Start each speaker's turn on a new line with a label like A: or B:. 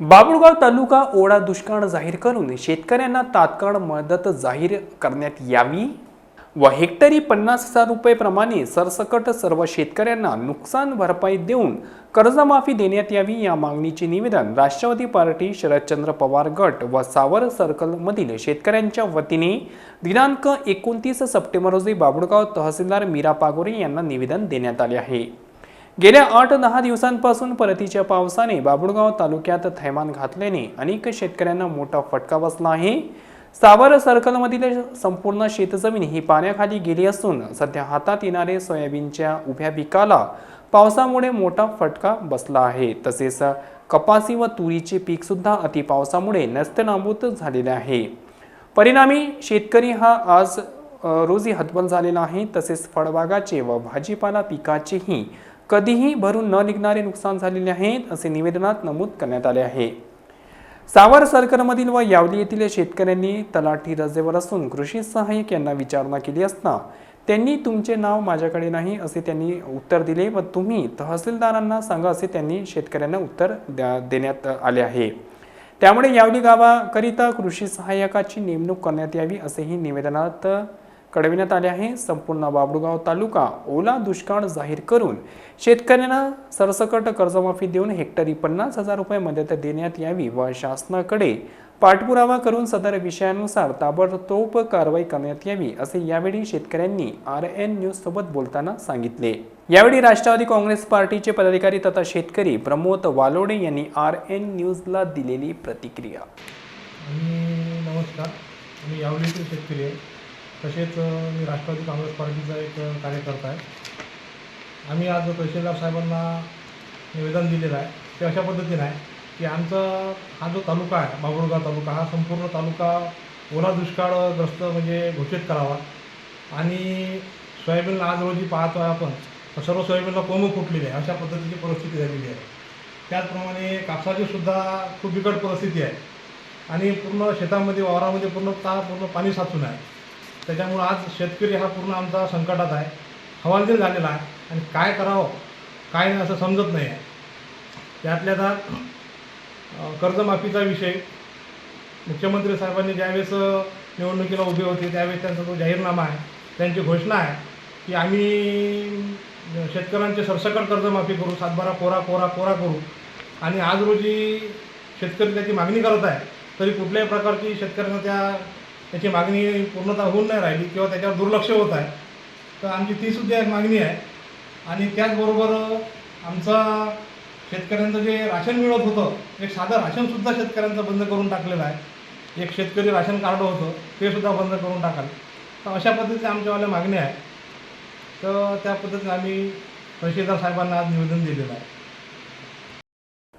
A: बाबुळगाव तालुका ओढा दुष्काळ जाहीर करून शेतकऱ्यांना तात्काळ मदत जाहीर करण्यात यावी व हेक्टरी पन्नास हजार रुपयेप्रमाणे सरसकट सर्व शेतकऱ्यांना नुकसान भरपाई देऊन कर्जमाफी देण्यात यावी या मागणीचे निवेदन राष्ट्रवादी पार्टी शरदचंद्र पवार गट व सावर सर्कलमधील शेतकऱ्यांच्या वतीने दिनांक एकोणतीस सप्टेंबर रोजी बाबुळगाव तहसीलदार मीरा पागोरे यांना निवेदन देण्यात आले आहे. गेल्या आठ दहा दिवसांपासून परतीच्या पावसाने बाबुळगाव तालुक्यात थैमान घातल्याने अनेक शेतकऱ्यांना मोठा फटका बसला आहे. सावर सर्कलमधील संपूर्ण शेतजमीन ही पाण्याखाली गेली असून सध्या हातात येणारे सोयाबीनच्या उभ्या पिकाला पावसामुळे मोठा फटका बसला आहे. तसेच कपासी व तुरीचे पीक सुद्धा अतिपावसामुळे नस्तनाबूत झालेले आहे. परिणामी शेतकरी हा आज रोजी हतबल झालेला आहे. तसेच फळबागाचे व भाजीपाला पिकाचेही कधीही भरून न निघणारे नुकसान झालेले आहेत असे निवेदनात नमूद करण्यात आले आहे. सावर सर्कलमधील व यावली येथील शेतकऱ्यांनी तलाठी रजेवर असून कृषी सहाय्यक यांना विचारणा केली असता त्यांनी तुमचे नाव माझ्याकडे नाही असे त्यांनी उत्तर दिले व तुम्ही तहसीलदारांना सांगा असे त्यांनी शेतकऱ्यांना उत्तर द्या देण्यात आले आहे. त्यामुळे यावली गावाकरिता कृषी सहाय्यकाची नेमणूक करण्यात यावी असेही निवेदनात कळविण्यात आले आहे. संपूर्ण बाबडुगाव तालुका ओला दुष्काळ जाहीर करून शेतकऱ्यांना सरसकट कर्जमाफी देऊन हेक्टरी पन्नास हजार रुपये मदत देण्यात यावी व शासनाकडे पाठपुरावा करून सदर विषयानुसार ताबडतोब कारवाई करण्यात यावी असे यावेळी शेतकऱ्यांनी आर एन न्यूज सोबत बोलताना सांगितले. यावेळी राष्ट्रवादी काँग्रेस पार्टीचे पदाधिकारी तथा शेतकरी प्रमोद वालोडे यांनी आर एन न्यूजला दिलेली प्रतिक्रिया.
B: नमस्कार. मी यावेळी शेतकरी आहे. तसेच मी राष्ट्रवादी काँग्रेस पार्टीचा एक कार्यकर्ता आहे. आम्ही आज तहसीलदार साहेबांना निवेदन दिलेलं आहे. ते अशा पद्धतीनं आहे की आमचा हा जो तालुका आहे बाबुळगाव तालुका हा संपूर्ण तालुका ओला दुष्काळग्रस्त म्हणजे घोषित करावा. आणि सोयाबीनला आज रोजी पाहतो आहे आपण सर्व सोयाबीनला कोंब फुटलेली आहे. अशा पद्धतीची परिस्थिती झालेली आहे. त्याचप्रमाणे कापसाची सुद्धा खूप बिकट परिस्थिती आहे. आणि पूर्ण शेतामध्ये वावरामध्ये पूर्ण ता पूर्ण पाणी साचून आहे. त्याच्यामुळं आज शेतकरी हा पूर्ण आमचा संकटात आहे. हवालदिल झालेला आहे. आणि काय करावं? काय नाही असं समजत नाही आहे. त्यातल्या त्यात कर्जमाफीचा विषय. मुख्यमंत्री साहेबांनी ज्यावेळेस निवडणुकीला उभे होते त्यावेळेस त्यांचा जो जाहीरनामा आहे त्यांची घोषणा आहे की आम्ही शेतकऱ्यांचे सरसकट कर्जमाफी करू सातबारा कोरा कोरा कोरा करू. आणि आज रोजी शेतकरी त्याची मागणी करत आहे. तरी कुठल्याही प्रकारची शेतकऱ्यांना त्या त्याची मागणी पूर्णतः होऊन नाही राहिली किंवा त्याच्यावर दुर्लक्ष होत आहे. तर आमची ती सुद्धा एक मागणी आहे. आणि त्याचबरोबर आमचा शेतकऱ्यांचं जे राशन मिळत होतं एक साधं राशनसुद्धा शेतकऱ्यांचं बंद करून टाकलेलं आहे. एक शेतकरी राशन कार्ड होतं ते सुद्धा बंद करून टाकाल. तर अशा पद्धतीने आमच्यावाल्या मागण्या आहे तर त्या पद्धतीने आम्ही तहसीलदार साहेबांना आज निवेदन दिलेलं आहे.